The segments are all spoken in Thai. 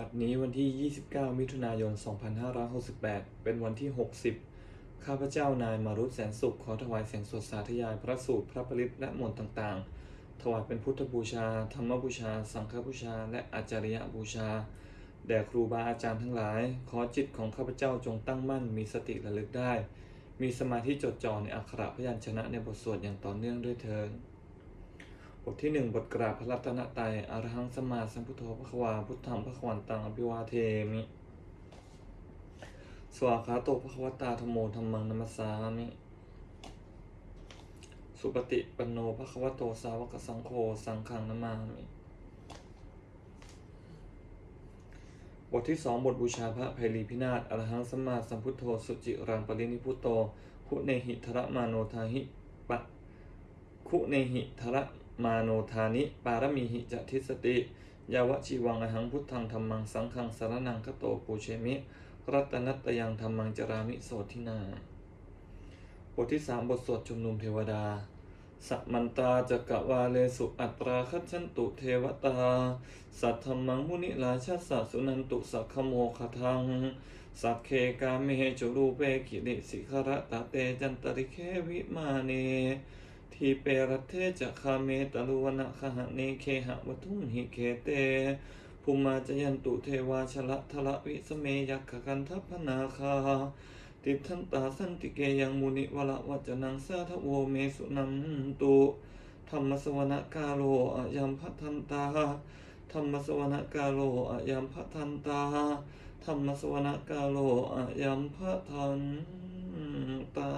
บัดนี้วันที่ 29 มิถุนายน 2568 เป็นวันที่ 60 ข้าพเจ้านายมารุตแสนสุข ขอถวายเสียงสวดสาธยายพระสูตรพระปริตและมนต์ต่างๆ ถวายเป็นพุทธบูชา ธรรมบูชา สังฆบูชา และอาจาริยบูชา แด่ครูบาอาจารย์ทั้งหลาย ขอจิตของข้าพเจ้าจงตั้งมั่น มีสติระลึกได้ มีสมาธิจดจ่อในอักขระพยัญชนะในบทสวดอย่างต่อเนื่องด้วยเถิด บทที่หนึ่งบทกราบพระรัตนตรัยอรหังสมมาสัมพุทโธพระควาพุทธังพระควันตังอภิวาเทมิ สวากขาโตพระควตาธโมธรรมังนัมสสามิ สุปฏิปันโนพระควโตสาวกสังโฆสังฆังนามามิ บทที่สองบทบูชาพระไพรีพินาศอรหังสมมาสัมพุทโธสุจิรังปรินิพุโตคุเนหิทระมาโนทาหิปะคุเนหิทระ มาโนธานิ ปารมีหิจะทิสติ ยาวชีวังอหังพุทธังธรรมังสังฆังสารนังคโตปูเชมิ รัตนัตยังธรรมังจรามิโสทินา บทที่สามบทสวดชุมนุมเทวดาสัมมันตาจักกะวาเลสุอัตราคัจฉันตุเทวตา สัทธรรมังมุนิราชสสะสุนันตุสักขโมคทัง สักเคกาเมจุรูเปกิริสิขระตะเตจันตริเควิมาเน ทีเปรัตเทจะคาเมตลุวนะคหะเนเคหะวทุมหิเคเตภูมาจยันตุเทวาชละทละวิสเมยักขกันทัพนาคาติทันตาสันติเกยังมุนิวละวัจนังสาทโวเมสุนันตุธรรมสวนกาโลอะยัมพัทันตาธรรมสวนกาโลอะยัมพัทันตาธรรมสวนกาโลอะยัมพัทันตา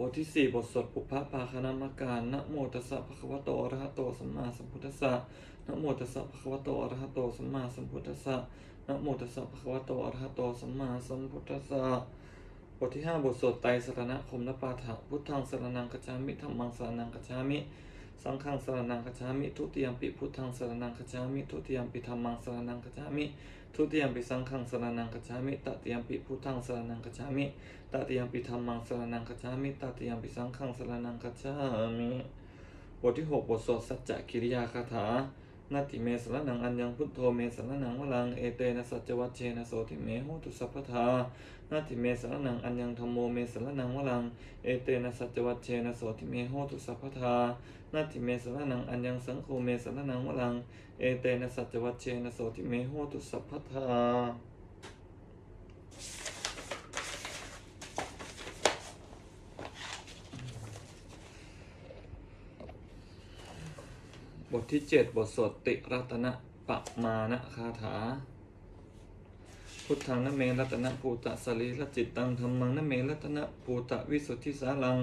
บทที่สี่บทสวดปุพพะปาคณามการนะโมตัสสะภะคะวะโตอะระหะโตสัมมาสัมพุทธัสสะนะโมตัสสะภะคะวะโตอะระหะโตสัมมาสัมพุทธัสสะนะโมตัสสะภะคะวะโตอะระหะโตสัมมาสัมพุทธัสสะบทที่ห้าบทสวดไตรสรณคมนปาฐะพุทธังสรนังกัจฉามิธัมมังสรนังกัจฉามิ สังฆังสรนังกัจฉามิทุติยมปิพุทธังสรนังกัจฉามิทุติยมปิธัมมังสรนังกัจฉามิ ทุติยมปิสังฆังสรนังกัจฉามิตติยมปิพุทธังสรนังกัจฉามิตติยมปิธรรมังสรนังกัจฉามิตติยมปิสังฆังสรนังกัจฉามิบทที่หกบทสวดสัจจะกิริยาคาถา นาติเมสรนังอัญญังพุทโธเมสรนังวลังเอเตนะสัจวัชเชนะโสติเมโหตุสัพพทานาติเมสรนังอัญญังธรรมโมเมสรนังวลังเอเตนะสัจวัชเชนะโสติเมโหตุสัพพทานาติเมสรนังอัญญังสังโฆเมสรนังวลังเอเตนะสัจวัชเชนะโสติเมโหตุสัพพทา ทที่ 7 บทสวดติรัตนะปะมานะคาถา พุทธังนเมรัตนะภูตะสรีรจิตตังธรรมังนเมรัตนะภูตะวิสุทธิสาลัง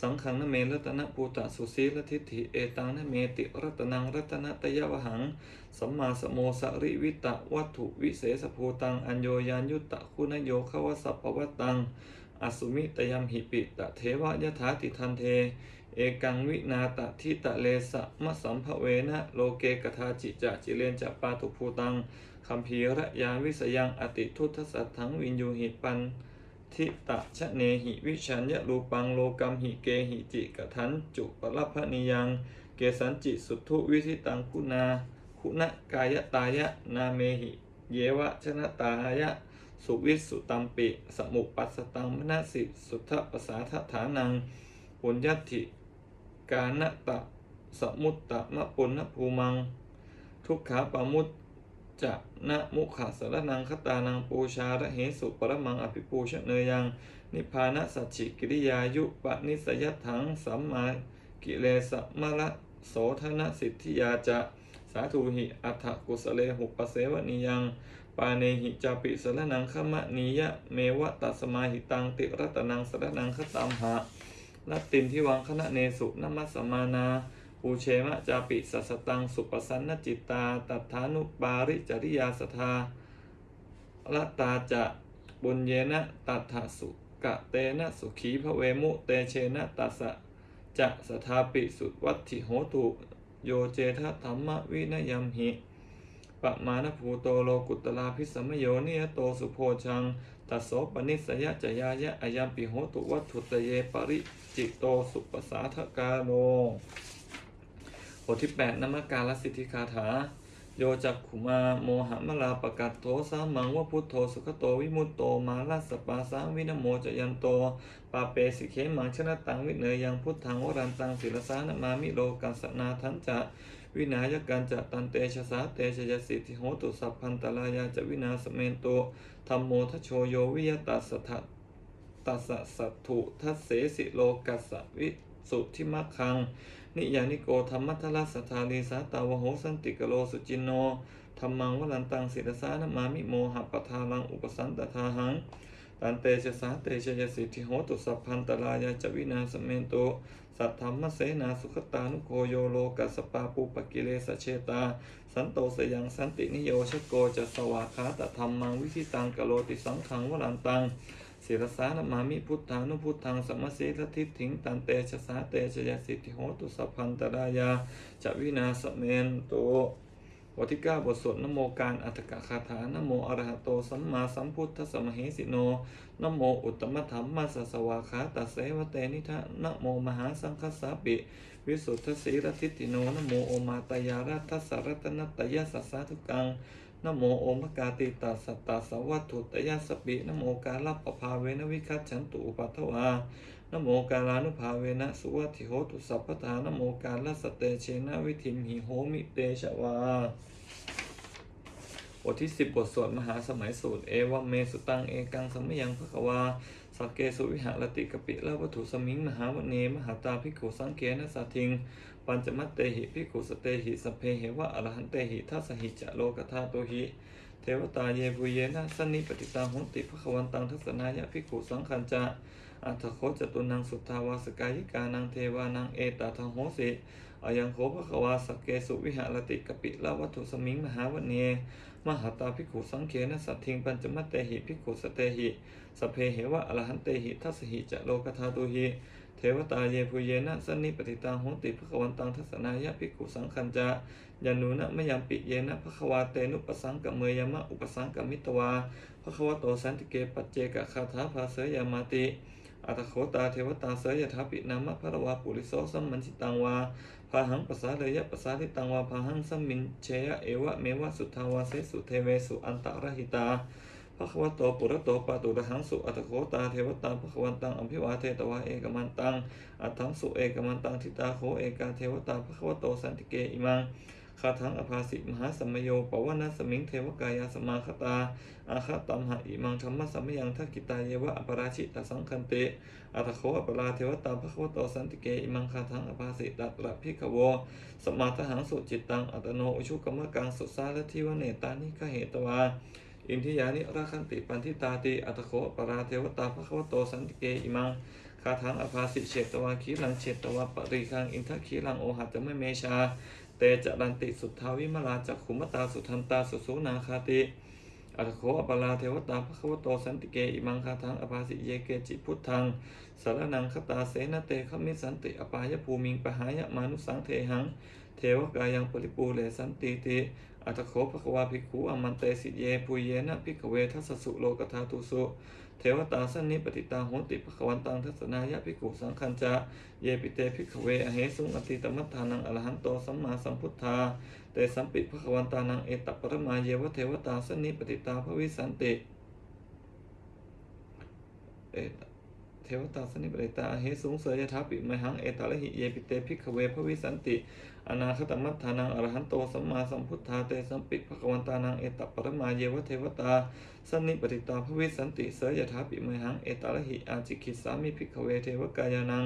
สังขังนเมรัตนะภูตะสุสีรทิฏฐิเอตังนเมติรัตนังรัตนะตยวหัง สัมมาสโมสริวิตะวัตถุวิเศษภูตังอัญโยยานยุตตะคุณโยขวสัพพวตังอสุมิตยมหิปิตะเทวยถาติทันเท เอกังวินาตทิตะเลสะมะสัมภเวนะโลเกกทาจิจะจิเลนจะปาตุภูตังคัมภีระยาวิสยังอติทุทสัตถังวินยูหิปันทิตะชะเนหิวิชัญญรูปังโลกัมหิเกหิจิกทันจุปรพนิยังเกสันจิสุทธุวิธิตังคุณาคุณกายตายะนาเมหิเยวะชนะตายะสุวิสุตัมปิ สมุปัสสตังมนสิสุทธปสาทฐานังปุญญติ กาณตะสมุตตะมะปุณณภูมัง ทุกขาปามุตจะนะมุขะสรนังคตานังปูชาระเหสุปรมังอภิปูชเนยยัง นิพานะสัจฉิกิริยายุปนิสยถังสัมมากิเลสมะละโสธนสิทธิยาจะสาธุหิอัฏฐกุสเลหุปเสวนิยัง ปาเนหิจาปิสรนังขมะนียะเมวะตัสมาหิตังติรัตนังสรนังคตามหะ ลัตตินที่วังคณะเนสุนัมสสมานาปูเชมะจาปิสัสสตัง สุปสันนจิตตา ตัฐานุปาริจริยาสทาลัตาจะบุญเยนะตัถสุกะเตนะสุขีพระเวมุเตเชนะตัสสะจะสทาปิสุวัตถิโหตุโยเจทะธรรมวินยมหิปะมาณภูโตโลกุตลาพิสมโยเนิยโตสุโพชัง ตัสโสปนิสยจยายะอายัมปิโหตุวัตถุตเยปริจิตโตสุปสาทกาโนบทที่8นมการลสิทธิคาถา โยจักขุมาโมหะมลาปกัตโตสามังวะพุทโธสุขโตวิมุตโตมาลัสสปาสาวินโมจยันโตปาเปสิเขมังชนะตังวิเนยยังพุทธังวรันตังศิลสานมามิโลกัสนาทันจะ วินายกันจะตันเตชะสาเตชยสิทธิโหตุสัพพันตลายาจะวินาสเมนโตธรรมโมทโชโยวิยตัสสะตัสสะสัตถุทัสเสสิโลกัสวิสุทธิมัคคัง นิยานิโกธรรมัทลัสสทาลีสาตาวโหสันติกโลสุจินโนธรรมังวลันตังศิรสานมามิโมหะปทาลังอุปสันตทาหังตันเตชะสาเตชะยสิทธิโหตุสัพพันตรายาจวินาสเมนโต สัทธรรมเสนาสุขตานุโคโยโลกัสปาปุปกิเลสเชตา สันโตสยังสันตินิโยชโกจะสวาคาตธรรมังวิธิตังกโลติสังขังวลันตังศิรสานมามิพุทธานุพุทธังสมสีททิถิงตันเตชะสาเตชะยสิทธิโหตุสัพพันตรายาจะวินาสเมนโต บทที่9บทสวดนโมการอัตถกคาถานโมอรหะโตสัมมาสัมพุทธสมเหสิโนนโมอุตตมธรรมมาสสวาคาตัสเสวะเตนิทะนโมมหาสังคสาปิ วิสุทธสีรทิติโนนโมโอมาตยารัสรัตนตยาสัสสาทุกังนโมโอมกาติตาสัตตาสวัตถุตยาสปินโมกาลปภาเวนวิคัจฉันตุอุปัทวา นโมกาลานุภาเวนะสุวัติโหตุสัพพทานโมกาลสเตเชนะวิธิมหิโหมิเตชวาบทที่ 10 บทสวดมหาสมัยสูตร เอวเมสุตัง เอกังสมยังพระคะวาสักเกสุวิหารติกปิละวัตถุสมิง มหาวเน มหาตาภิกขุสังเกนะสัทิง ปัญจมัตเตหิภิกขุสเตหิสเพเหวะอรหันเตหิทัสหิจะโลกธาตุหิ เทวตาเยบุเยนะสันนิปติตาหุติภคะวันตังทัศนายะภิกขุสังคัญจะ อัตถโคจตุนังสุทธาวาสกายิกานังเทวานังเอตทังโหสิอายังโคภคะวาสเกสุวิหารติกปิละวัตถุสมิงมหาวเนมหาตาภิกขุสังเขนสัตถิงปัญจมัตเตหิภิกขุสเตหิสเพเหวะอรหันเตหิทัสหิจะโลกธาตุหิเทวตาเยภูเยนะสันนิปติตาโหติภคะวันตังทัศนายะภิกขุสังคัญจะยานุนะมะยัมปิเยนะภคะวาเตนุปสังกะเมยมะอุปสังกมิตวาภคะวะโตสันติเกปัจเจกะคาถาภาเสยามาติ อัตโคตาเทวตาเสยถาปินามะภะระวาปุริโสสัมมันชิตังวาพาหังปสาเลยะปสาทิตังวาพาหังสัมมินเชยะเอวะเมวะสุทาวาเสสุเทเวสุอันตะระหิตาภควโตปุระโตปาตุระหังสุอัตโคตาเทวตาภควันตังอภิวาเทตวาเอกมันตังอัตถังสุเอกมันตังทิตาโคเอกาเทวตาภควโตสันติเกอิมัง คาถังอภาสิมหาสัมโยปวนาสมิงเทวกายาสมาคตา อาคาตัมหะอิมังธรรมสัมยังทักกิตาเยวะอปราชิตสังคันเตอัตโคอปราเทวตาภควตสันติเกอิมังคาทังอภาสิตัตระพิกโวสมาทหังสุจิตตังอัตโนอุชุกรรมกังสุสาลทิวเนตานิกเหตวาอินทิยานิราคันติปันทิตาติอัตโคอปราเทวตาภควโตสันติเกอิมังคาทังอภาสิเฉตวาคีลังเฉตวาปริคังอินทคีลังโอหัตจะไม่เมชา เตจะรันติสุทธาวิมลาจักขุมตาสุทันตาสุสุนาคาติอัตโคอปราเทวตาภควโตสันติเกอิมังคาทังอภาสิเยเกจิพุทธังสารนังคตาเสนเตขมิสันติอปายภูมิงปหายมานุสังเทหัง เทวกายังปริปูเลสันติติอัตโคภควาภิกขุอมันเตสิเยปุเยนะภิกเวทัสสุโลกธาตุสุ เทวตาสันนิปติตาโหติภควันตังทัศนายะภิกขุสังคัญจะเยปิเตภิกขเวอเหสุงอติตมัฏฐานังอรหันโตสัมมาสัมพุทธาเตสัมปิภควันตานังเอตปรมาเยวะเทวตาสันนิปติตาภวิสันติเอตเทวตาสนิปริตาเหสุงเสยทัปิมหังเอตาลหิเยปิเตภิกขเวภวิสันติ อนาคตมัฏฐานังอรหันโตสัมมาสัมพุทธาเตสัมปิภควันตานังเอตปรมาเยวเทวตาสันนิปริตาภวิสันติเสยทัปิมหังเอตาลหิอาจิกิสามิภิกขเวเทวกายานัง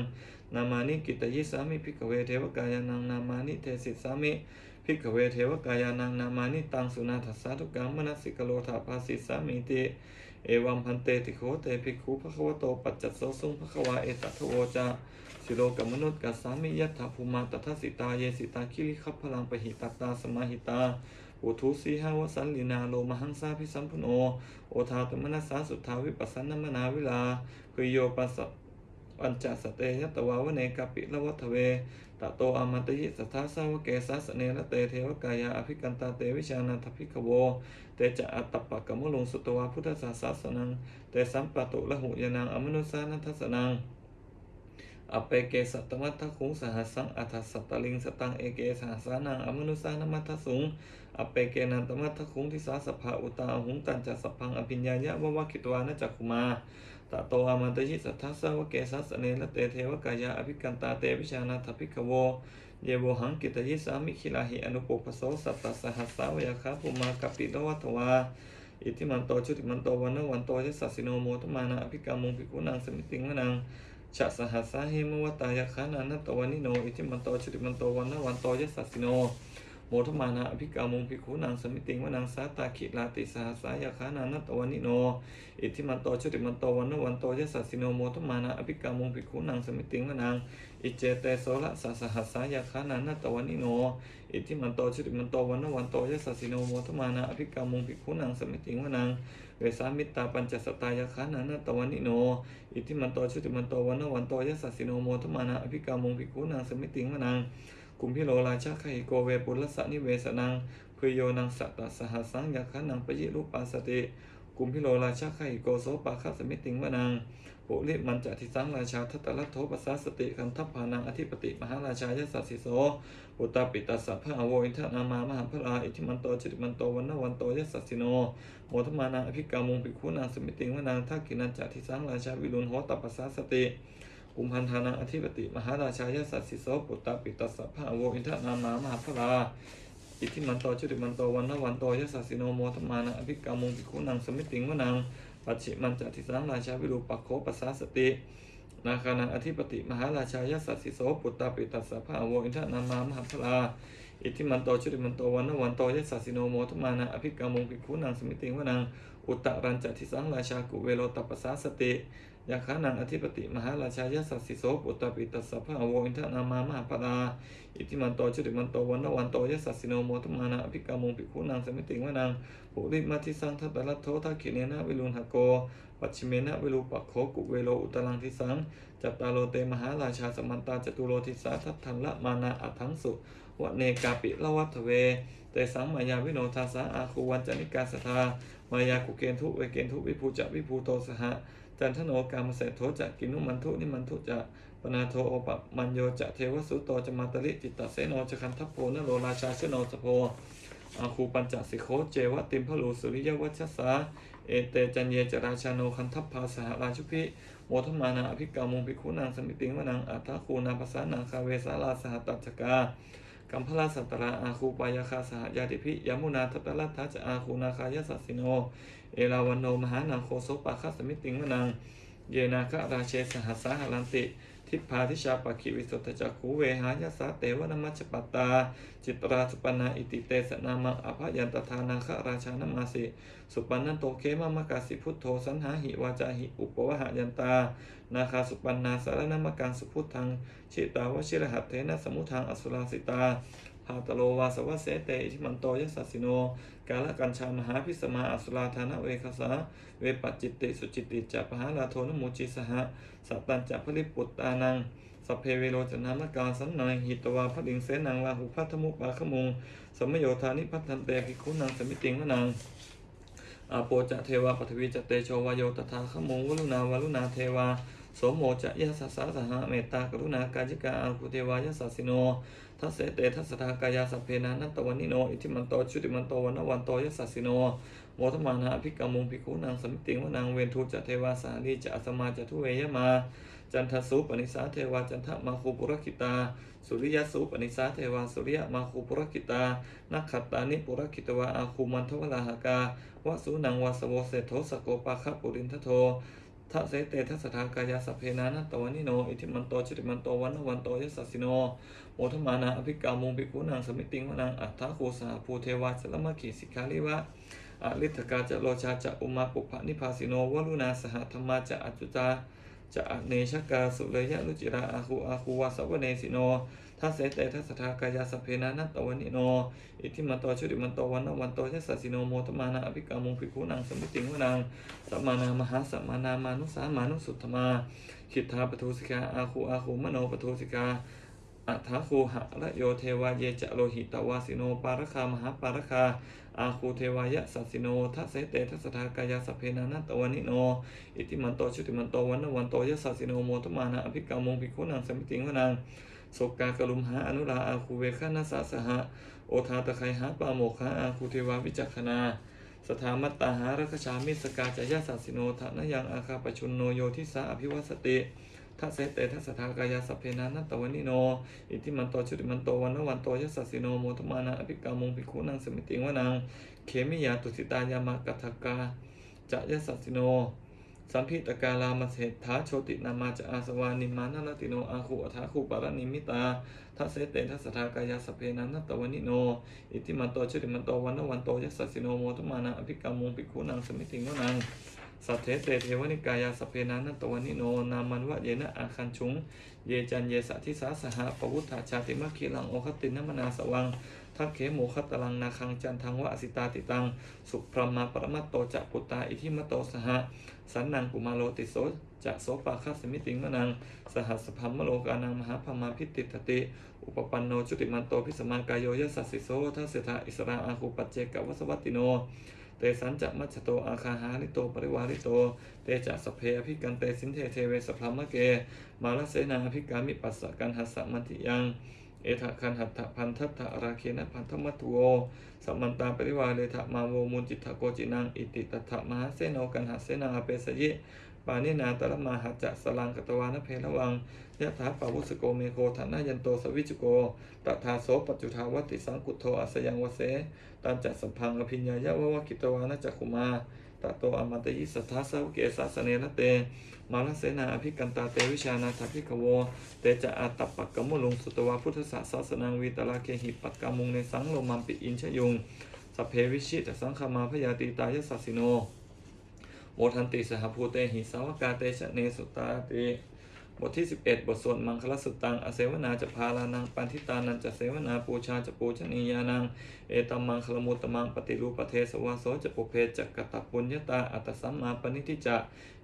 นามานิกิตยิสามิภิกขเวเทวกายานังนามานิเทสิสามิภิกขเวเทวกายานังนามานิตังสุนาทัสสาทุกังมนัสสิกโลธาภาสิสามิติเอวัมพันเตติโคเตภิกขุภควโตปัจจัสโสสุงภควาเอตัทโวจา สิโลกัมมนุษย์กัสสามิยัตถาภูมาตถสิตาเยสิตาคิริคัพพลังปหิตตาสมาหิตาอุทุสีหาวสันลินาโลมหังสาพิสัมพุโนโอทาตมนัสสาสุทธาวิปัสสนมนาวิลาคุยโยปัสสปัญจสเตยตวาวเนกปิละวัฏเวตโตอมันตยิสัทธาสาวเกสัสเนระเตเทวกายาอภิกันตาเตวิชานันทภิกขโว เตจะอัตตปะกมะลุงสุตวาพุทธศาสสนัง เตสัมปะตุละหุยนังอมนุสานัทสสนัง อเปเกสัตตมัทธคุงสหัสังอัฏฐสัตตลิงสตังเอเกสหสานังอมนุสานมัทสุงอเปเกนันตมัทคุงทิสาสภาอุตาหุงตันจัสพพังอภิญญายะวะวะคิตวานะจักขุมาตะโตอามันตยิสัทธสสะวะเกสัสเนละเตเทวกายะอภิกันตาเตวิชานาถภิกขโว เยโวหังกิตยิสามิคิลาหิอนุปปโสสัตตสหัสสาวยาคาภูมากัปปิโลวัตวาอิทิมันโตชุติมันโตวันนวันโตยัสสิโนโมทมานะอภิกามุงภิกขุนังสมิติงมะนัง ชะสหัสสาเหมวตายาคานานัตตวันิโน อิทิมันโตชุติมันโตวันนวันโตยัสสะสิโน โมทมานะอภิกามุงภิกขุนังสมิติงมะนังสาตาขิลาติสหัสสายาคานานัตตวันิโน อิทิมันโตชุติมันโตวันนวันโตยัสสะสิโน โมทมานะอภิกามุงภิกขุนังสมิติงมะนัง อิเจเตโสละสสหัสสายาคานานัตตวันิโน อิทิมันโตชุติมันโตวันนวันโตยัสสะสิโน โมทมานะอภิกามุงภิกขุนังสมิติงมะนัง เวสามิตตาปัญจสตายาคานานาตวันิโน อิทิมันโตชุติมันโตวันนวันโตยัสสะสิโนโมทมานะอภิกามงภิกขุนางสมิติงมะนางกุมพิโลราชาไคหิโกเวปุลสะนิเวสนังเพุโยนังสัตตสหัสสังยาคานังปยิรูปาสติ กุมพิโลราชาไคหิโกโสปาคสมิติงมะนางปุริมันจะทิสังราชาทัตตลัทโทปัสสาสติคันทัพพานังอธิปติมหาราชายสัสสิโสปุตตาปิตัสสะพระอโวอินทนามามหาพระาอิทิมันโตชุติมันโตวันนวันโตยัสสะสิโนโมทมานาอภิกามุงภิกขุนางสมิติงวนางทักกินันจะทิสังราชาวิรุณโหตปัสสาสติกุมพันธานังอธิปติมหาราชายสัสสิโสปุตตาปิตัสสะพระอโวอินทนามามหาพรา อิทธิมันโตชุติมันโตวันนวันโตยัสสะสิโนโมทมานาอภิกามุงภิกขุนังสมิติงวนังปัจฉิมันจะทิสังราชาวิรูปักโคปัสสาสตินาคานังอธิปติมหาราชายสัสสิโสปุตตาปิตัสสะพระอโวอินทนามามหาพราอิทธิมันโตชุติมันโตวันนวันโตยัสสะสิโนโมทมานะอภิกามุงภิกขุนังสมิติงวนัง อุตรัญจทิสังราชากุเวโลตัปปสาสติยาขานังอธิปติมหาราชายัสสะสิโสปุตตปิตัสสะพะอโวอินทนามามหาปราอิทิมันโตชุติมันโตวันวันโตยัสสะสิโนโมทมานะอภิกามงภิกขุนางสมิติงวนังปุริมาทิสังทัตตลัทโททักขิเนนะวิรุณหโกปัจฉิเมนะวิรูปักโขกุเวโลอุตลังทิสังจัตตาโลเตมหาราชาสมันตาจตุโลทิสาทัตถันละมานาอัทังสุ วเนกาปิละวัตเวเตสังมายาวิโนทาสาอาคูวันจนิกาสทามายากุเกนทุเวเกนทุวิภูจะวิภูโตสหะจันทโนกามเสโทจะกินุมันทุนิมันทุจะปนาโทโอปะมัญโยจะเทวสุโตจะมาตลิจิตตเสโนจะคันทัพโพนโรราชาเชโนสโพอาคูปัญจสิโคเจวะติมพลูสุริยวัชสาเอเตจันเยจราชาโนคันทัพพาสหราชุพิโมทมานาอภิกามุงภิกขุนางสมิติงวนังอัฏฐคูนาภาษานังคาเวสาลาสหตัจกา กัมพลาสัตตราอาคูปายาคาสหยาติพิยามุนาทัตตลัทธาจอาคูนาคายสัสสิโน เอราวันโนมหานังโคโสปะคัสมิติงวนัง เยนาคะราเชสหัสสาหลันติ ทิพาทิชาปะคิวิสุทธจักขูเวหายาสาเตวนามัชปตา จิตราสุปนาอิติเตสนามังอภยันตทานาคะราชานามาสิสุปันนันโตเคมามกาสิพุทโธสันหาหิวาจาหิอุปวหายันตา นาคาสุปันนาสารนามกังสุพุทธังชิตาวชิรหัตเทนะสมุทังอสุราสิตา ภาตโลวาสวะเสเตอิทิมันโตยัสสสิโน กาลกัญชามหาพิสมาอสุราธานะเวคสาเวปัจจิตติสุจิตติจัปหาลาโทนโมจิสหะสัตตัญจะพลิปุตตานังสัพเพเวโรจนามกาสันนังหิตวาพระดิงเสนังลาหุพัทธมุปาขมุงสมโยธานิพัทธันเตภิกขุนังสมิติงวนังอาโปจะเทวาปฐวีจะเตโชวายโยตถาขโมงวลุนาวลุนาเทวา สมโมจะยะสัสสะสหเมตตากรุณากาจิกาอุเทวายะสัสสิโนทัสเสเตทัสสทากายาสัพเพนานัตตวันิโนอิทิมันโตชุติมันโตวันวันโตยะสัสสิโนโมทมานาภิกามุงภิกขุนางสมิติงวนางเวนทูจะเทวาสาลีจะอสมาจะทุเวยมาจันทสุปนิสาเทวาจันทมาคูปุรคิตา สุริยสุปนิสาเทวาสุริยมาคูปุรคิตานักขัตตานิปุรคิตวาอาคูมันทวลาหกาวสุนังวาสโวเสโทสโกปาคปุรินทโท ทัเสเตทัสสทากายาสัพเพนานัตตวันิโน อิทิมันโตชิติมันโตวันนวันโตยสสสสิโนโมทมานาอภิกามุงภิกขุนางสมิติงวนางอัฏฐาโคสาภูเทวาสลมะขีสิกาลิวะอลิทกาจะโลชาจะอุมาปุพะนิพาสิโนวลุนาสหธรรมาจะอัจจุจาจะอเนชกาสุเลยะลุจิราอาคูอาคูวาสวเนสิโน ทัสเสเตทัสสทากายาสัพเพนานัตตวันิโน อิทิมันโตชุติมันโตวันนวันโตยัสสสสิโนโมทมานาอภิกามุงภิกขุนางสมิติงวนางสัมมานามหาสัมมานามานุสามานุสุตตมาคิทธาปทุสิกาอาคูอาคูมโนปทุสิกาอัฏฐาคูหะระโยเทวาเยจะโลหิตวาสิโนปารคามหาปารคาอาคูเทวายะสัสิโนทัสเสเตทัสสทากายาสพเพนานัตตวานิโน อิติมันโตชุติมันโตวันนวันโตยะสัสสิโนโมทมานะอภิกามงภิกขุนังสมิติงวนัง โสกากลุมหาอนุราอาคูเวคานาสาสหะโอทาตะไคหาปาโมคะอาคูเทวาวิจักขณาสถามัตตาหารัคชามิสกาจายาสัสสิโนทะนยังอาคาปชุนโนโยทิสาอภิวัสติทัสเตทัสสทากายาสพเพนานัตตวานิโน อิติมันโตชุติมันโตวันนวันโตยสัสสิโนโมทมานะอภิกามงภิกขุนังสมิติงวนัง เขมิยาตุสิตายามากัทกาจะยสัสสิโน สัมพิตกาลามาเศธาโชตินามาจะอาสวานิมานาลติโนอาคูอัฐาคูปารนิมิตาทัสเสเตทัสสทากายาสเพนันนัตตวานิโน อิติมันโตชติมันโตวันนวันโตยะสัสสิโนโมทมานะอภิกามงภิกขุนังสมิติงวนังสัทเทเตเทวนิกายาสเพนันนัตตวานิโน นามันวะเยนะอาคันชุง เยจันเยสะทิสาสหะปวุฒาชาติมัคคีลังโอคตินนมนาสวัง ทักเขโมคตลังนาคังจันทังวะอสิตาติตัง สุพรหมาปรมัตโตจะปุตตาอิทิมโตสหะสันนังกุมาโลติโสจะโสปาคัสมิติงมนัง สหัสพัมมโลกานังมหาพมาพิติตติ อุปปันโนจุติมันโตพิสมากายโยยสัสสิโสทัสเสทาอิสราอาคูปัจเจกวัสวัตติโนเตสันจะมัจโตอาคาหาริโตปริวาริโต เตจะสเพอภิกันเตสินเทเทเวสพรมะเก มาลเสนาภิกามิปัสสะกันหัสสะมันติยัง เอทะคันหัตถพันทัตถะราเคนะพันธมัตุโอสัมมันตาปริวาเลทะมาโวมุนจิตถโกจินังอิติตัทถะมหาเสโนกันหัเสนาเปสยิปานินาตระมาหัจจะสลังกตวานเพระวังยะถาปาวุสโกเมโคฐานายันโตสวิจุโกตถาโสปัจจุทาวติสังกุโทอัสยังวเสตันจัสสพพังอภิญญายะวะวะกิตวานะจักขุมา ตโตอมตยิสัทธาสาวเกสาสเนนะเต มาลเสนาอภิกันตาเตวิชานาทภิกขโว เตจะอาตัปปักกมุลุงสุตวาพุทธศาสสนางวีตลาเคหิปักกามุงในสังโลมัมปิอินชยุงสัพเพวิชิตสังคมาพยาติตายสัสสิโนโมทันติสหภูเตหิสาวกาเตชะเนสุตาติ บทที่ 11 บทสวดมังคลสุตตัง อเสวนาจะพาลานัง ปันทิตานันจะเสวนาปูชาจะปูชนียานัง เอตัมมังคลมุตตมังปฏิรูปเทสวาโสจะปุเพจะกตปุญญาตา อัตสัมมาปณิทิจะ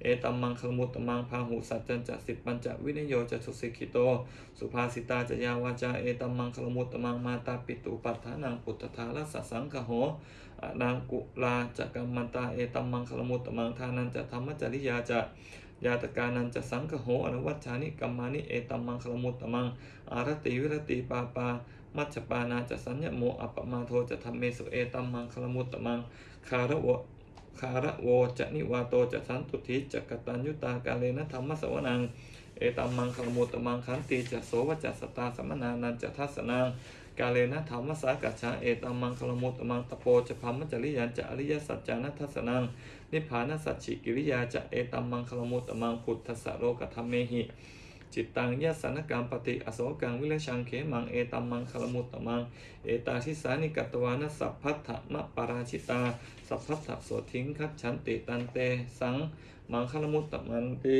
เอตัมมังคลมุตตมังพาหุสัจจันจะสิบปัญจวินโยจะสุสิกิโต สุภาสิตาจะยาวาจา เอตัมมังคลมุตตมังมาตาปิตุปัฏฐานังปุตตาลสสสังคโหอนางกุลาจะกัมมันตา เอตัมมังคลมุตตมังทานันจะธรรมจริยาจะ ยาตกานันจะสังคโหอนุวัชชานิกัมมานิเอตัมมังคลมุตตมัง อารติวิรติปาปา มัจปานาจะสัญญโมอปมาโทจะธรรมเมสุเอตัมมังคลมุตตมัง คาระวคาระโวจะนิวาโตจะสันตุทิจะกตัญยุตากาเลนะธรรมสวนัง เอตัมมังคลมุตตมังขันติจะโสวจะสตาสมนานันจะทัสนังกาเลนะธรรมสากัจฉาเอตัมมังคลมุตตมังตโปจะพัมมจริยันจะอริยสัจจานัทสสนัง นิพพานสัจฉิกิริยาจะเอตัมมังคลมุตตมังพุทธสสะโลกธรรมเมหิ จิตตังยัสสนกรรมปฏิอโศกังวิเลชังเขมังเอตัมมังคลมุตตมัง เอตาทิสานิกัตวานสัพพัทธมะปาราชิตา สัพพัทธโสทิ้งคัจฉันติตันเต สังมังคลมุตตมันติ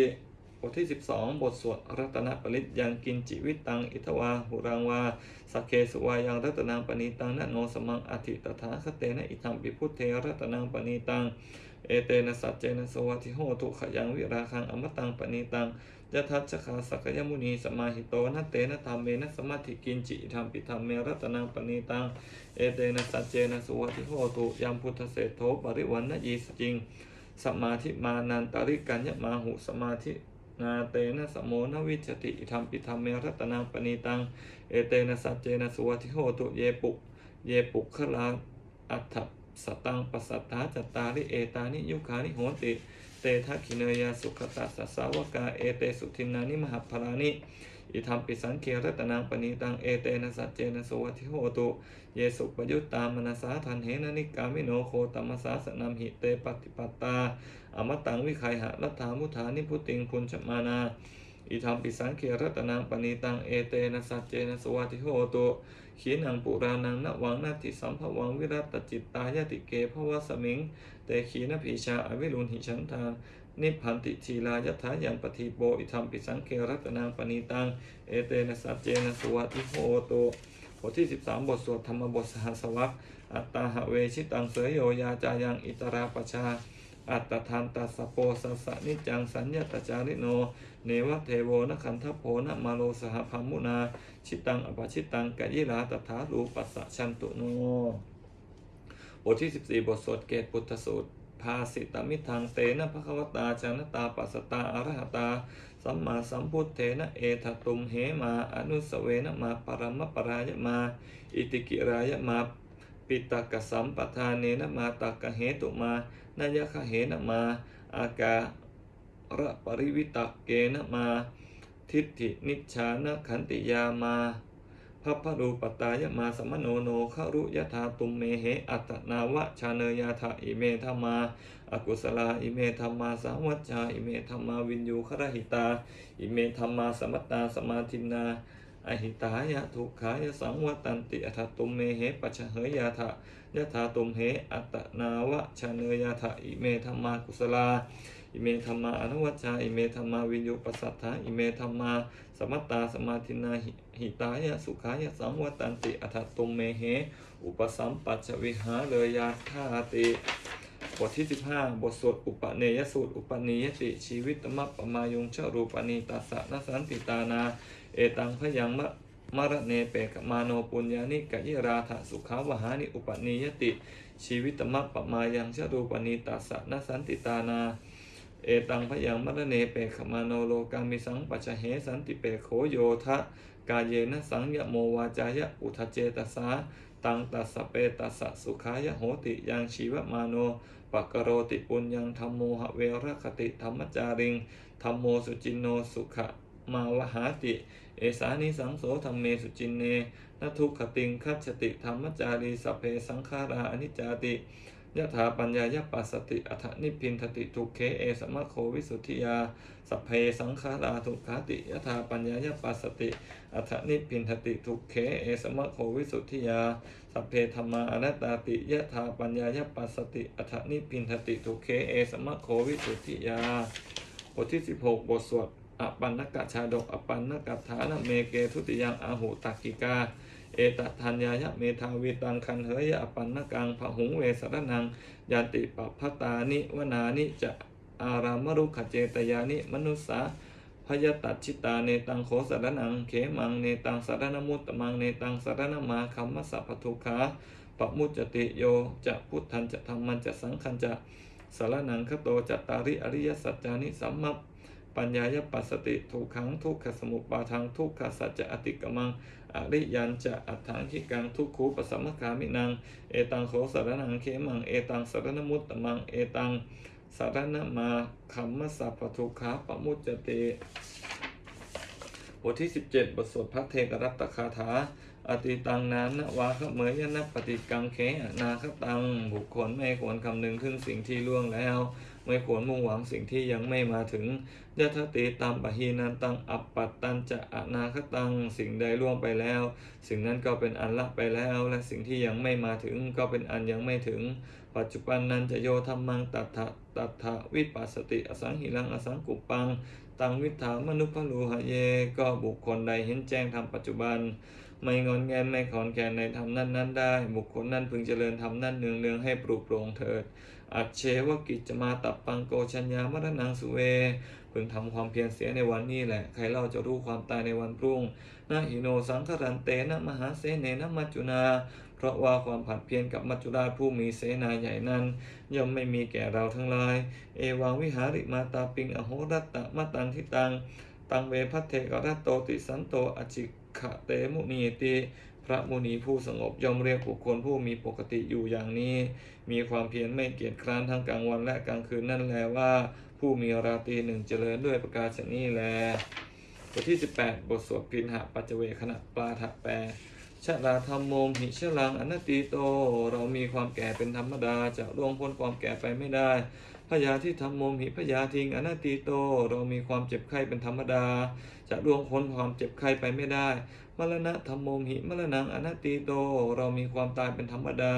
บทที่ 12 บทสวดรัตนปริตยังกินจิวิตัง อิทวาหุรังวาสักเคสุวายังรัตนังปณีตังนโนสมังอธิตถาคเตนะอิทัมปิพุทเทรัตนังปณีตัง เอเตนะสัจเจนะสวัติโหตุขยังวิราคังอมตังปณีตังยะทัชคาสักยมุนีสมาหิโตนะเตนะธรรมเมนะสมาธิกินจิอิทัมปิธรรมเมรัตนังปณีตังเอเตนะสัจเจนะสวัติโหตุยัมพุทธเศรษโธปริวันนะยีสจริงสมาธิมานันตริกัญญมาหุสมาธินาเตนะสมโมนวิจติอิทัมปิธรรมเมรัตนังปณีตังเอเตนะสัจเจนะสวัติโหตุเยปุเยปุคลาอัฏฐ สตังปัสสัทธาจตตาริเอตานิยุคานิโหติเตทักขิเนยาสุขตัสสสาวกาเอเตสุทินานิมหาพลานิอิทัมปิสังเครัตนังปณีตังเอเตนะสัจเจนะสวัติโหตุเยสุปยุตตามนสาทันเหนะนิกามิโนโคตมสาสนัมหิเตปฏิปตาอมตังวิไคหะรัฐามุธานิพุติงพุญชมานาอิทัมปิสังเครัตนังปณีตังเอเตนะสัจเจนะสวัติโหตุ ขีนังปุรานังนวังนาติสัมภวังวิรัตจิตตายติเกภวสมิง เตขีนพีชาอวิรุณหิฉันทางนิพพันติทีลายถายังปฏิโบอิทัมปิสังเครัตนังปณีตัง เอเตนะสัจเจนะสวัติโหตุบทที่ 13 บทสวดธรรมบทสหัสวรรคอัตตาหะเวชิตังเสยโยยาจายังอิตราปชา อัตทานตัสสะโปสัสะนิจังสัญญาตจาริโน เนวะเทโวนคันทโพนะมาโลสหพัมมุนา ชิตังอปชิตังกะยิราตถารูปัสสะชันตุโนบทที่ 14 บทสวดเกตพุทธสูตรภาสิตมิทังเตนะภควตาจานตาปัสตาอรหตา สัมมาสัมพุทเทนะเอทตุมเหมาอนุสเวนะมาปรมปรายมา อิติกิรายมาปิตกสัมปทานเนนะมาตักกะเหตุมา นายคะเหนะมา อาการะปริวิตกเกนะมา ทิฏฐินิจฉานะขันติยามาพัพพรูปตายมาสมโนโนขรุยธาตุมเมเหอัตนาวะชาเนยาธาอิเมธรรมาอากุศลาอิเมธรรมาสาวัจจาอิเมธรรมาวินยูครหิตา อิเมธรรมาสมัตตาสมาทินาอหิตายะทุกขายะสังวตันติอัตตุมเมเหปัจฉเหยาธายะธาตุมเหอัตนาวะชาเนยาธาอิเมธรรมากุศลา อิเมธรรมาอนุวัชชา อิเมธรรมาวินยูปัสสัทธาอิเมธรรมาสมัตตาสมาธินาหิตายะสุขายะสังวตันติอัตตุมเมเหอุปสัมปัจจวิหาเลยยาธาติบทที่ 15 บทสวดอุปเนยสูตร อุปนิยติชีวิตมัปปมายุงชรูปนีตัสสะนสันติตานา เอตังพยังมะ มรเนเปกมาโนปุญญานิกะยิราธสุขาวหานิอุปนิยติ ชีวิตมัปปมายังชรูปนีตัสสะนสันติตานา เอตังพยังมรเนเปขมาโนโลกามิสังปัจเหสันติเปโขโยทะกาเยนะสังยโมวาจายะอุทเจตสาตังตัสเปตัสสุขายโหติยังชีวมาโนปักโรติปุญญังธรรมโมหเวรคติธรรมจาริงธรรมโมสุจินโนสุขมาวหาติ เอสานิสังโสธรรมเมสุจินเนนทุกขติงคัจฉติธรรมจารีสพเพสังขาราอนิจจาติยะถาปัญญายปัสสติอัฏนิพินทติทุกเขเอสมะโควิสุทธิยาสัพเพสังขาราทุกขาติยะถาปัญญายปัสสติอัฏนิพินทติทุกเขเอสมะโควิสุทธิยาสัพเพธรรมาอนัตตาติยะถาปัญญายปัสสติอัฏนิพินทติทุกเขเอสมะโควิสุทธิยาบทที่ 16 บทสวด อปันนกะชาดก อปันนกะฐานเมเกทุติยังอาหุตักกิกา เอตทัญญายะเมธาวิตังคันเหยะอปันนกังพหุงเวสรนังยันติปพตานิวนานิจะอารามรุขเจตยานิมนุสสาพยตัดชิตาเนตังโขสรนังเขมังเนตังสารนมุตตมังเนตังสารนมาคัมมสัพพทุขาปมุจจติโยจะพุทธันจะธรรมันจะสังคันจะสารนังคโตจัตตาริอริยสัจจานิสัมมัป ปัญญายปัสสติทุกขังทุกขสมุปปาทังทุกขสัจจะอติกมังอริยันจะอัฏฐานคิกังทุกขูปสัมมคามินัง เอตังโขสารนังเขมัง เอตังสารนมุตตมัง เอตังสารนมาคัมมะสัพพทุขาปมุจเตบทที่ 17 บทสวดพระเทกรัตตคาถา อติตังนานนวาขเมยนะปฏิกังเขนาคตัง บุคคลไม่ควรคำนึงถึงสิ่งที่ล่วงแล้ว ไม่ควรมุ่งหวังสิ่งที่ยังไม่มาถึงยะทติตามปะหีนันตังอัปปัตตันจะอนาคตังสิ่งใดล่วงไปแล้ว สิ่งนั้นก็เป็นอันละไปแล้ว และสิ่งที่ยังไม่มาถึงก็เป็นอันยังไม่ถึง ปัจจุบันนั้นจะโยธรรมังตัทธะตัทธวิปัสสติอสังหิรังอสังกุปปังตังวิถามนุพลูหะเย ก็บุคคลใดเห็นแจ้งธรรมปัจจุบัน ไม่งอนแงนไม่ขอนแกนในธรรมนั้นนั้นได้ บุคคลนั้นพึงเจริญธรรมนั้นเนืองเนืองให้ปลุกโปร่งเถิด อัจเชวกิจจะมาตับปังโกชัญญามรณังสุเว พึงทำความเพียรเสียในวันนี้แหละ ใครเล่าจะรู้ความตายในวันพรุ่งนาหิโนสังครันเตนะมหาเสเนนะมัจจุนา เพราะว่าความผัดเพียรกับมัจจุราชผู้มีเสนาใหญ่นั้น ย่อมไม่มีแก่เราทั้งหลาย เอวังวิหาริมาตาปิงอโหรัตตะมะตังทิตัง ตังเวพัทเทกรัตโตติสันโตอจิ ขะเตมุนีติ พระมุนีผู้สงบย่อมเรียกบุคคลผู้มีปกติอยู่อย่างนี้ มีความเพียรไม่เกียจคร้านทั้งกลางวันและกลางคืนนั่นแลว่า ผู้มีราตรีหนึ่งเจริญด้วยประกาศนี้แลบทที่ 18 บทสวดพินหะปัจเวขณะปลาทะแปรชะลาธรรมโมหิชลังอนัตติโต เรามีความแก่เป็นธรรมดาจะล่วงพ้นความแก่ไปไม่ได้พยาที่ทำโมมหิพยาทิงอนัตติโต เรามีความเจ็บไข้เป็นธรรมดา จะล่วงพ้นความเจ็บไข้ไปไม่ได้ มรณะธรรมโมหิมรณังอนัตติโต เรามีความตายเป็นธรรมดา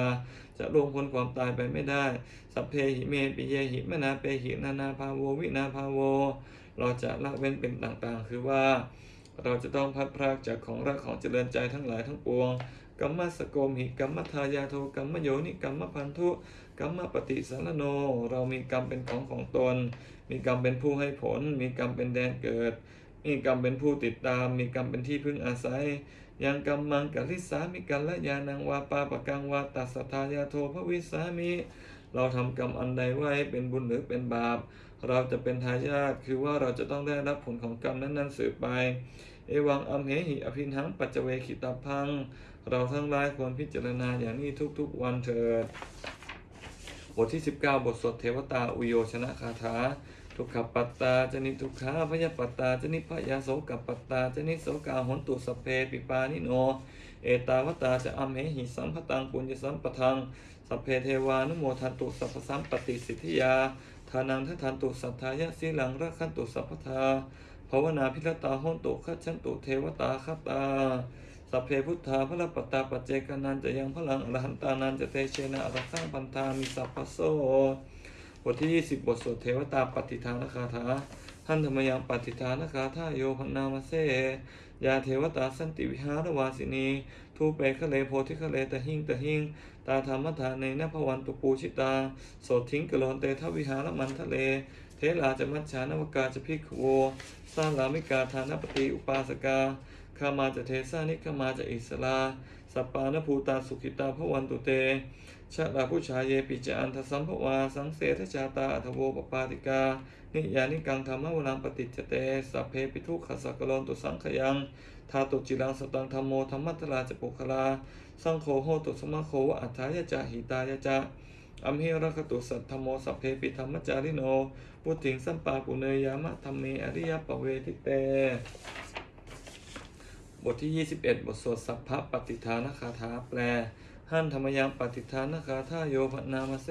จะล่วงพ้นความตายไปไม่ได้ สัพเพหิเมปิเยหิมนาเปหินานาภาโววินาภาโว เราจะละเว้นเป็นต่างๆ คือว่า เราจะต้องพัดพรากจากของรักของเจริญใจทั้งหลายทั้งปวงกัมมสโกมหิกัมมทายาโทกัมมโยนิกัมมพันธุกัมมปฏิสารโน เรามีกรรมเป็นของของตน มีกรรมเป็นผู้ให้ผล มีกรรมเป็นแดนเกิด มีกรรมเป็นผู้ติดตาม มีกรรมเป็นที่พึ่งอาศัย ยังกรรมังกัลิสามิกัลละยานังวาปาปะกังวาตัสทายาโทภวิสามิ เราทำกรรมอันใดไว้เป็นบุญหรือเป็นบาป เราจะเป็นทายาทคือว่าเราจะต้องได้รับผลของกรรมนั้นๆสืบไป เอวังอัมเหหิอภินหังปัจเจเวขิตาพัง เราทั้งหลายควรพิจารณาอย่างนี้ทุกๆวันเถิด บทที่ 19 บทสวดเทวตาอุโยชนะคาถา ทุกขปัตตาจนิทุกขาพยปัตตาจนิพยาโสกปัตตาจนิโสกาหนตุสเพปิปานิโน เอตาวตาจะอัมเหหิสัมพตังปุญญสัมปทังสัพเพเทวานุโมทันตุสัพสัมปติสิทธิยาทานังทัทันตุสัทธายะสีหลังรักขันตุสัพพทาภาวนาพิรตาหนตุขัจฉันตุเทวตาคตาสัพเพพุทธาพระปตตาปัจเจกนันจะยังพลังอรหันตานันจะเตเชนะอรหังปันธามิสัพพโส บทที่20บทสวดเทวตาปฏิทานคาถาท่านธรรมยังปฏิทานคาถาโยพนามเสยาเทวตาสันติวิหารวาสินี ทูเปคะเลโพธิคะเลตะหิงตะหิง ตาธรรมทานในนภวันตุปูชิตา โสทิ้งกะโลนเตทวิหารมันทะเล เทลาจะมัจฉานวกาจะพิกโวสร้างลามิกาทานปฏิอุปาสกาขามาจะเทสานิขามาจะอิสลา สัปปานภูตาสุขิตาพวันตุเต ชาลาผู้ชายเยปิจอันทสัมภวา สังเสทชาตาอัทโวปปาติกา นิยานิกังธรรมวรังปฏิจเต สัพเพปิทุกขสักกะโลนตุสังขยัง ทาตุจิรังสตังธรรมโมธรรมัตลาจปุคลา สังโฆโหตุสมะโควะอัฏฐายจะ หิตายจะอัมเหรคตุสัทธโมสัพเพปิธรรมจาริโน พุทธิงสัมปาปุเนยามะธรรมเมอริยปเวทิเต บทที่ 21 บทสวดสัพพะปฏิทานคาถาแปล หันธรรมยังปฏิทานคาถาโยพนามาเส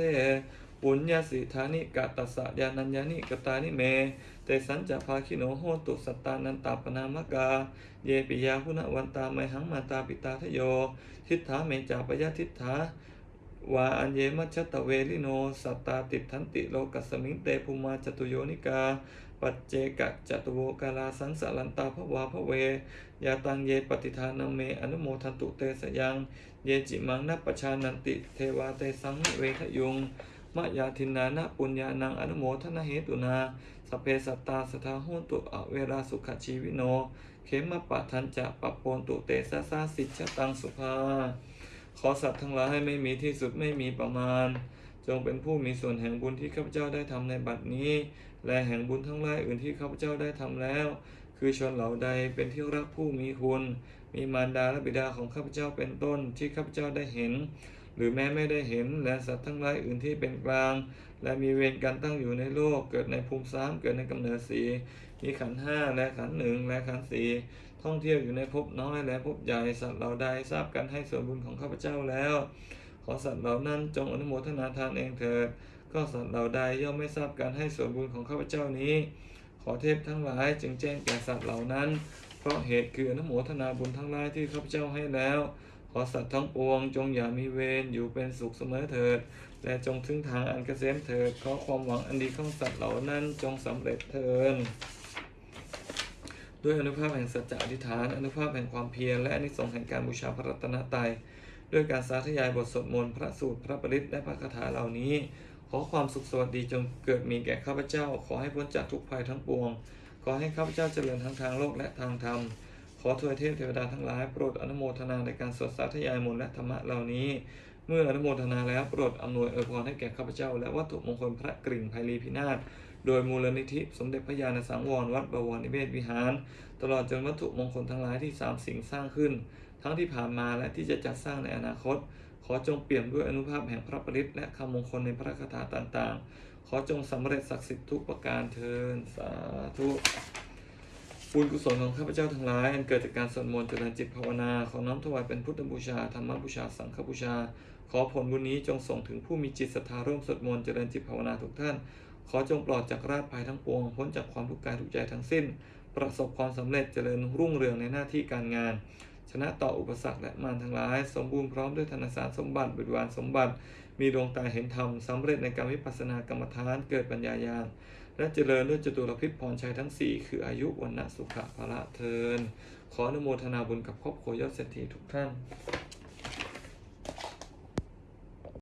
ปุญญาสิธานิกะตัสสะยานัญญานิกตานิเม เตสัญจะภาคิโนโหตุสัตตานันตาปนามกา เยปิยาหุณวันตาไมหังมาตาปิตาทโย ทิฏฐาเมจาปยทิฏฐาวาอัญเยมัชชตเวลิโน สัตตาติทันติโลกัสมิงเตภูมาจตุโยนิกา ปัจเจกะจตุโวกาลาสังสารันตาภวาภเวยาตังเยปฏิทานเม อนุโมทันตุเตสยัง เยจิมังนัปปชานันติ เทวาเตสังนิเวทยุงมะยาทินนานะปุญญานังอนุโมทนาเหตุนาสเพสัตตาสทาโหนตุอเวราสุขชีวิโน เขมปะทันจะปะโปนตุเตสะสาสิชตังสุภา ขอสัตว์ทั้งหลายให้ไม่มีที่สุดไม่มีประมาณ จงเป็นผู้มีส่วนแห่งบุญที่ข้าพเจ้าได้ทำในบัดนี้ และแห่งบุญทั้งหลายอื่นที่ข้าพเจ้าได้ทำแล้ว คือชนเหล่าใดเป็นที่รักผู้มีคุณ มีมารดาและบิดาของข้าพเจ้าเป็นต้นที่ข้าพเจ้าได้เห็น หรือแม้ไม่ได้เห็นและสัตว์ทั้งหลายอื่นที่เป็นกลาง และมีเวรการตั้งอยู่ในโลก เกิดในภูมิสามเกิดในกำเนิดสีมีขันห้าและขันหนึ่งและขันสี่ท่องเที่ยวอยู่ในภพน้อยและภพใหญ่สัตว์เหล่าใดทราบกันให้ส่วนบุญของข้าพเจ้าแล้ว ขอสัตว์เหล่านั้นจงอนุโมทนาทานเองเถิด ก็สัตว์เหล่าใดย่อมไม่ทราบการให้ส่วนบุญของข้าพเจ้านี้ ขอเทพทั้งหลายจึงแจ้งแก่สัตว์เหล่านั้น เพราะเหตุคืออนุโมทนาบุญทั้งหลายที่ข้าพเจ้าให้แล้ว ขอสัตว์ทั้งปวง จงอย่ามีเวรอยู่เป็นสุขเสมอเถิด และจงถึงทางอันเกษมเถิด ขอความหวังอันดีของสัตว์เหล่านั้นจงสำเร็จเถิดด้วยอนุภาพแห่งสัจจะอธิษฐาน อนุภาพแห่งความเพียร และอนิสงส์แห่งการบูชาพระรัตนตรัย ด้วยการสาธยายบทสวดมนต์ พระสูตร พระปริตและพระคาถาเหล่านี้ ขอความสุขสวัสดีจงเกิดมีแก่ข้าพเจ้า ขอให้พ้นจากทุกภัยทั้งปวง ขอให้ข้าพเจ้าเจริญทั้งทางโลกและทางธรรม ขอทวยเทพเทวดาทั้งหลายโปรดอนุโมทนาในการสวดสาธยายมนต์และธรรมะเหล่านี้ เมื่ออนุโมทนาแล้วโปรดอำนวยอวยพรให้แก่ข้าพเจ้า และวัตถุมงคลพระกริ่งไพลีพินาศโดยมูลนิธิสมเด็จพระญาณสังวรวัดบวรนิเวศวิหาร ตลอดจนวัตถุมงคลทั้งหลายที่สามสิ่งสร้างขึ้น ทั้งที่ผ่านมาและที่จะจัดสร้างในอนาคต ขอจงเปี่ยมด้วยอนุภาพแห่งพระปริตและคำมงคลในพระคาถาต่างๆ ขอจงสำเร็จศักดิ์สิทธิ์ทุกประการเทินสาธุบุญกุศลของข้าพเจ้าทั้งหลายอันเกิดจากการสวดมนต์เจริญจิตภาวนาขอน้อมถวายเป็นพุทธบูชาธรรมบูชาสังฆบูชา ขอผลบุญนี้จงส่งถึงผู้มีจิตศรัทธาร่วมสวดมนต์เจริญจิตภาวนาทุกท่าน ขอจงปลอดจากราชภัยทั้งปวงพ้นจากความทุกข์กายทุกใจทั้งสิ้น ประสบความสำเร็จเจริญรุ่งเรืองในหน้าที่การงาน ชนะต่ออุปสรรคและมารทั้งหลาย สมบูรณ์พร้อมด้วยธนสารสมบัติบริวารสมบัติ มีดวงตาเห็นธรรมสำเร็จในการวิปัสสนากรรมฐานเกิดปัญญาญาณและเจริญด้วยจตุรพิษพรชัยทั้ง 4 คืออายุวันนะสุขะพระเทิน ขออนุโมทนาบุญกับครอบครัวยอดเศรษฐีทุกท่าน